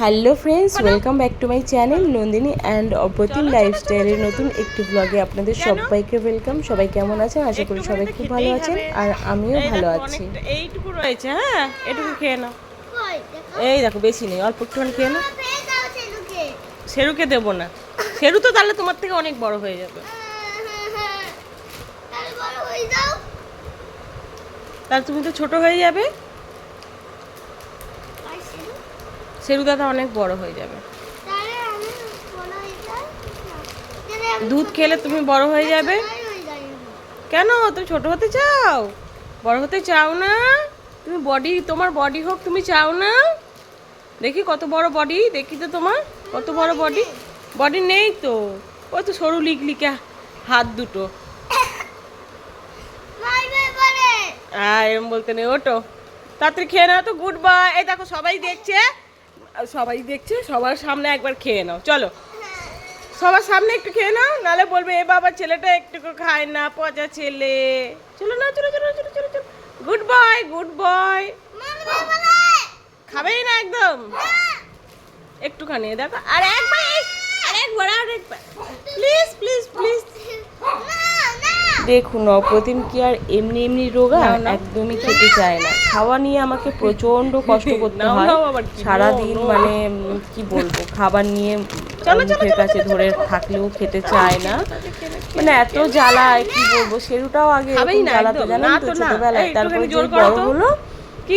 Hello friends welcome back to my channel Nandini and Apratim লাইফস্টাইলের নতুন একটি ব্লগে আপনাদের সবাইকে ওয়েলকাম সবাই কেমন আছেন? আশা করি সবাই খুব ভালো আছেন আর আমিও ভালো আছি। এইটুকু রয়েছে হ্যাঁ? এটুকু খেয়ে নাও। এই দেখো বেশি নেই অল্প একটুখানি খেয়ে নাও। সেরুকে দেবো না। সেরু তো তাহলে তোমার থেকে অনেক বড় হয়ে যাবে। তাহলে বড় হয়ে যাও। তাহলে তুমি তো ছোট হয়ে যাবে আর সেলু সেরু দাদা অনেক বড় হয়ে যাবে। দুধ খেলে তুমি বড় হয়ে যাবে? কেন? তুমি ছোট হতে চাও? বড় হতে চাও না? তুমি বডি তোমার বডি হোক তুমি চাও না? দেখি কত বড় বডি দেখি তো তোমার। কত বড় বডি বডি নেই। তো। ওই তো সরু লিকলিকা হাত দুটো। এরম বলতে নেই। ওটো তাড়াতাড়ি খেয়ে নাও তো। গুড বাই এই দেখো সবাই দেখছে। সবাই দেখছে, সবার সামনে একবার খেয়ে নাও। চলো। সবার সামনে একটু খেয়ে নাও নাহলে বলবে, এ বাবা, ছেলেটা একটু খায় না, পচা ছেলে। চলো না, চলো চলো চলো চলো চলো। গুড বয় গুড বয় খাবেই না একদম। একটুখানি, দেখো। আর একবার আর একবার আর একবার। প্লিজ প্লিজ প্লিজ দেখুন অপ্রতিম কি আর এমনি এমনি রোগা। একদমই খেতে চায় না। খাওয়া নিয়ে আমাকে প্রচণ্ড কষ্ট করতে হয়। সারাদিন। মানে কি বলব খাবার নিয়ে মুখের কাছে ধরে থাকলেও খেতে চায় না। মানে এত জ্বালায় কি বলব সেরুটাও আগে জ্বালাতো জানেন তো? ছোটবেলায় তারপরে বড় হলো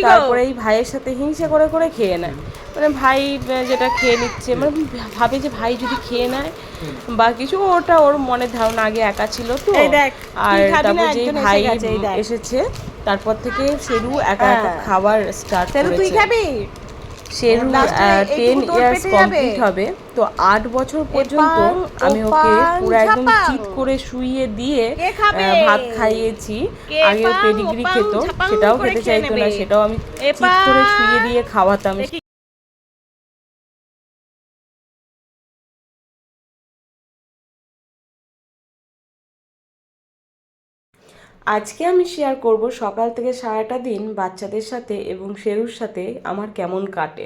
তারপরে এই ভাইয়ের সাথে হিংসা করে করে খেয়ে নেয়। মানে ভাই যেটা খেয়ে নিচ্ছে মানে ভাবে যে ভাই যদি খেয়ে নেয় বা কিছু ওটা ওর মনে ধারণা আগে একা ছিল তো। আর তারপর যে ভাই। এসেছে তারপর থেকে সেরু একা একা হ্যাঁ। খাবার স্টার্ট সেরু তুই করেছে। খাবি? সেরু টেন ইয়ার্স কমপ্লিট হবে। তো আট বছর পর্যন্ত আমি ওকে পুরো একদম। চিট করে শুইয়ে দিয়ে ভাত খাইয়েছি। আগে পেডিগ্রি খেত সেটাও খেতে চাইতো না সেটাও আমি চিট করে শুইয়ে দিয়ে খাওয়াতাম। আজকে আমি শেয়ার করব সকাল থেকে সারাটা দিন বাচ্চাদের সাথে এবং শেরুর সাথে আমার কেমন কাটে।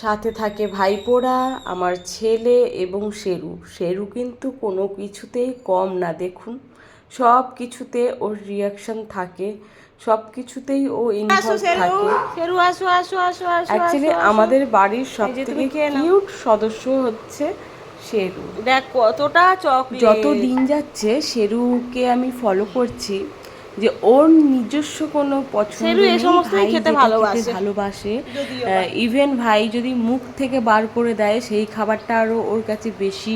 সাথে থাকে ভাইপোরা আমার ছেলে এবং শেরু। শেরু কিন্তু কোনো কিছুতেই কম না দেখুন। সব কিছুতে ওর রিয়াকশন থাকে সব কিছুতেই ও ইনভলভ থাকে। সেরু আসো আসো আসো আসো অ্যাকচুয়ালি। আমাদের বাড়ির সব থেকে কিউট সদস্য হচ্ছে শেরু। দেখ কতটা চক যত দিন যাচ্ছে শেরুকে আমি ফলো করছি যে ওর নিজস্ব কোনো পছন্দ খেতে ভালোবাসে। ভালোবাসে। ইভেন ভাই যদি মুখ থেকে বার করে দেয় সেই খাবারটা আরও ওর কাছে বেশি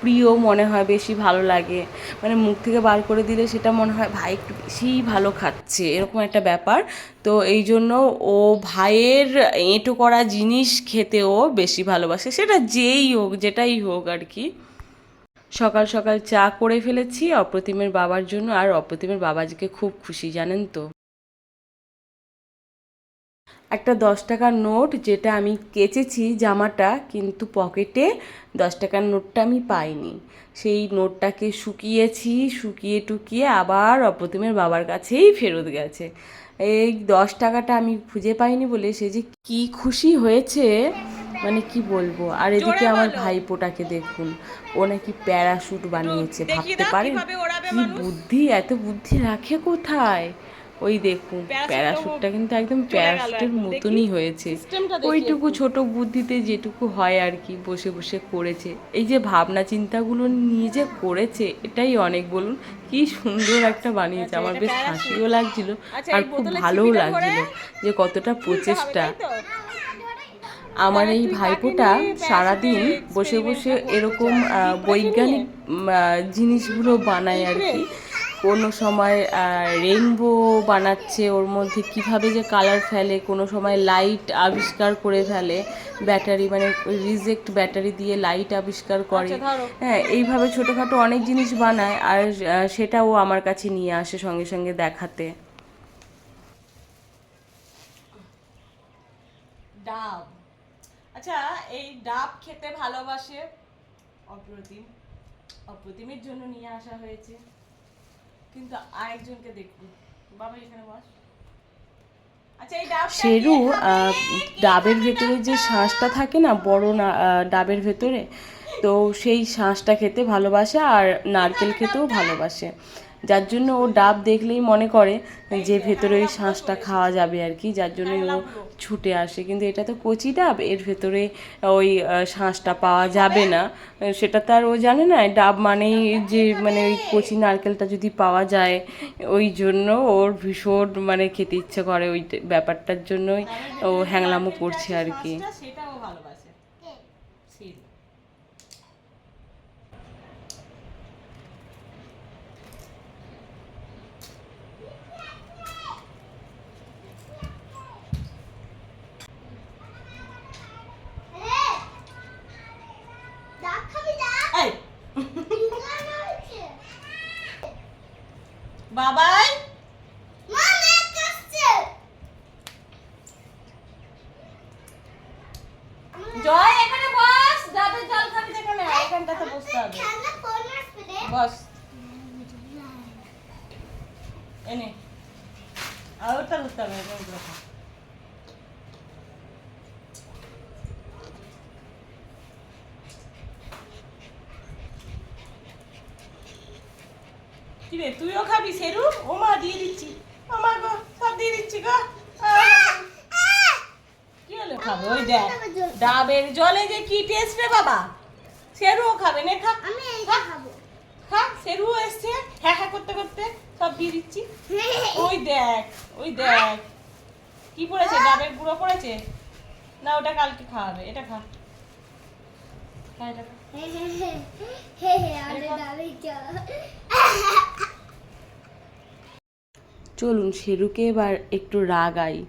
প্রিয় মনে হয়, বেশি ভালো লাগে। মানে মুখ থেকে বার করে দিলে সেটা মনে হয়, ভাই একটু বেশিই ভালো খাচ্ছে, এরকম একটা ব্যাপার। তো এই জন্য ও ভাইয়ের এঁটো করা জিনিস খেতেও বেশি ভালোবাসে, সেটা যেই হোক, যেটাই হোক আর কি। সকাল সকাল চা করে ফেলেছি, অপ্রতিমের বাবার জন্য, আর অপ্রতিমের বাবা আজকে খুব খুশি, জানেন তো। একটা দশ টাকার নোট যেটা আমি কেচেছি জামাটা কিন্তু পকেটে দশ টাকার নোটটা আমি পাইনি। সেই নোটটাকে শুকিয়েছি শুকিয়ে টুকিয়ে আবার অপ্রতিমের বাবার কাছেই ফেরত গেছে। এই দশ টাকাটা আমি খুঁজে পাইনি বলে সে যে কি খুশি হয়েছে মানে কি বলব? আর এদিকে আমার ভাইপোটাকে দেখুন ও নাকি প্যারাশুট বানিয়েছে ভাবতে পারেন? কি বুদ্ধি এত বুদ্ধি রাখে কোথায়? ওই দেখুন প্যারাশুটটা কিন্তু একদম প্যারাশুটের মতনই হয়েছে। ওইটুকু ছোট বুদ্ধিতে যেটুকু হয় আর কি বসে বসে করেছে। এই যে ভাবনা চিন্তাগুলো নিয়ে যে করেছে এটাই অনেক বলুন কি সুন্দর একটা বানিয়েছে। আমার বেশ হাসিও লাগছিল আচ্ছা, আর খুব ভালোও লাগছিল যে কতটা প্রচেষ্টা। আমার এই ভাইপোটা সারাদিন বসে বসে এরকম বৈজ্ঞানিক জিনিসগুলো বানায় আর কি। কোনো সময় রেইনবো বানাচ্ছে ওর মধ্যে কীভাবে যে কালার ফেলে কোনো সময় লাইট আবিষ্কার করে ফেলে ব্যাটারি মানে রিজেক্ট ব্যাটারি দিয়ে লাইট আবিষ্কার করে। আচ্ছা, হ্যাঁ এইভাবে ছোটোখাটো অনেক জিনিস বানায় আর সেটাও আমার কাছে নিয়ে আসে সঙ্গে সঙ্গে দেখাতে। ডাব। আচ্ছা এই ডাব খেতে ভালোবাসে অপ্রতিম অপ্রতিমের জন্য নিয়ে আসা হয়েছে। কিন্তু আরেকজনকে দেখবি। বাবা এখানে বস। আচ্ছা শেরু ডাবের ভেতরে যে শাঁসটা থাকে না বড় না ডাবের ভেতরে তো সেই শাঁসটা খেতে ভালোবাসে আর নারকেল খেতেও ভালোবাসে। যার জন্য ও ডাব দেখলেই মনে করে যে ভেতরে ওই শাঁসটা খাওয়া যাবে আর কি, যার জন্য ও ছুটে আসে। কিন্তু এটা তো কচি ডাব, এর ভেতরে ওই শাঁসটা পাওয়া যাবে না। সেটা তো আর ও জানে না, ডাব মানেই যে মানে ওই কচি নারকেলটা যদি পাওয়া যায়, ওই জন্য ওর ভীষণ মানে খেতে ইচ্ছে করে ওই ব্যাপারটার জন্যই ও হ্যাংলামো করছে আর কি। সেটাও ভালোবাসে শিল এই, ডাব খাবি ডাব? এই ঢুকানো হয়েছে। বাবাই। জয় এখানে বস। ডাবের জল খাবি এখানে এখানটাতে বসতে হবে? বস। এনে। আর ওটা ধরতে হবে। কি রে তুইও খাবি সেরু ও মা দিয়ে দিচ্ছি। ও মা গো সব দিয়ে দিচ্ছি গো! কি হলো খাবে? ওই দেখ ডাবের জলে যে কি টেস্ট রে বাবা। সেরুও খাবে নে খা। আমি খাব। খা সেরুও এসছে। হ্যাঁ হ্যাঁ করতে করতে। সব দিয়ে দিচ্ছি। ওই দেখ ওই দেখ। কি পড়েছে? ডাবের গুঁড়ো পড়েছে? না ওটা কালকে খাওয়াবে। এটা খা। খা এটা খা। চলুন শেরুকে এবার একটু রাগাই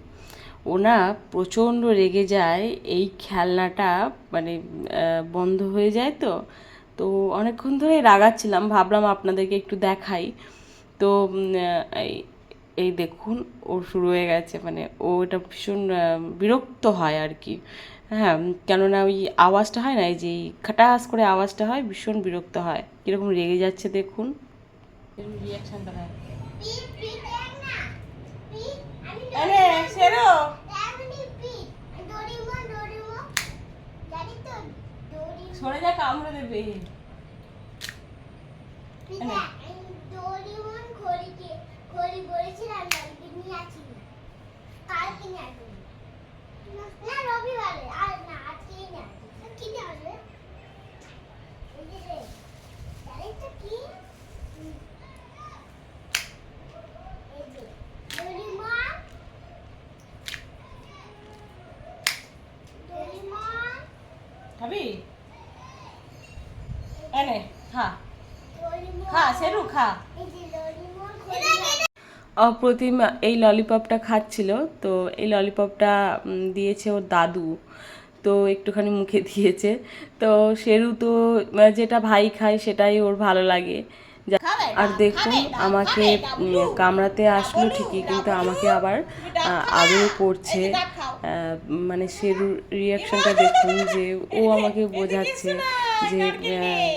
ওনা প্রচণ্ড রেগে যায়, এই খেলনাটা মানে বন্ধ হয়ে যায় তো। তো অনেকক্ষণ ধরে রাগাচ্ছিলাম, ভাবলাম আপনাদেরকে একটু দেখাই। তো এই- দেখুন, ও শুরু হয়ে গেছে মানে ও এটা ভীষণ বিরক্ত হয় আর কি। হ্যাঁ কেননা ওই আওয়াজটা হয় না, এই যে খাটাস করে আওয়াজটা হয়, ভীষণ বিরক্ত হয়। কীরকম রেগে যাচ্ছে দেখুন। পিট দেখ। এনে সেরু। সরে যা কামড়ে দেবে। পিট এনে। দেখ, আমি ডোরিমন ঘড়িকে- ঘড়ি বলেছিলাম কালকে নিয়ে আসিনি। কালকে নিয়ে আসব। না- না, রবিবারে। আর না, আজকেই নিয়ে আসব। তা কি নিয়ে আসবে? এই যে রে, জানিস তো কি? হুম। এই যে, ডোরিমন। ডোরিমন, খাবি এনে খা। খা সেরু খা। অপ্রতিম এই ললিপপটা খাচ্ছিল তো এই ললিপপটা দিয়েছে ওর দাদু। তো একটুখানি মুখে দিয়েছে। তো সেরু তো আহ, যেটা ভাই খায় সেটাই ওর ভালো লাগে। আর দেখুন আমাকে। কামড়াতে আসলো ঠিকই কিন্তু আমাকে আবার আদর করছে। মানে শেরুর রিয়াকশনটা দেখুন যে ও আমাকে বোঝাচ্ছে যে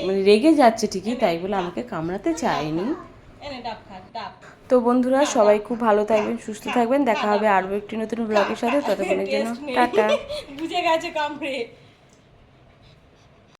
মানে রেগে যাচ্ছে ঠিকই তাই বলে আমাকে কামড়াতে চায়নি। তো বন্ধুরা সবাই খুব ভালো থাকবেন সুস্থ থাকবেন। দেখা হবে আরও একটি নতুন ব্লগের সাথে। ততক্ষণের জন্য টাটা। বুঝে গেছে কামড়ে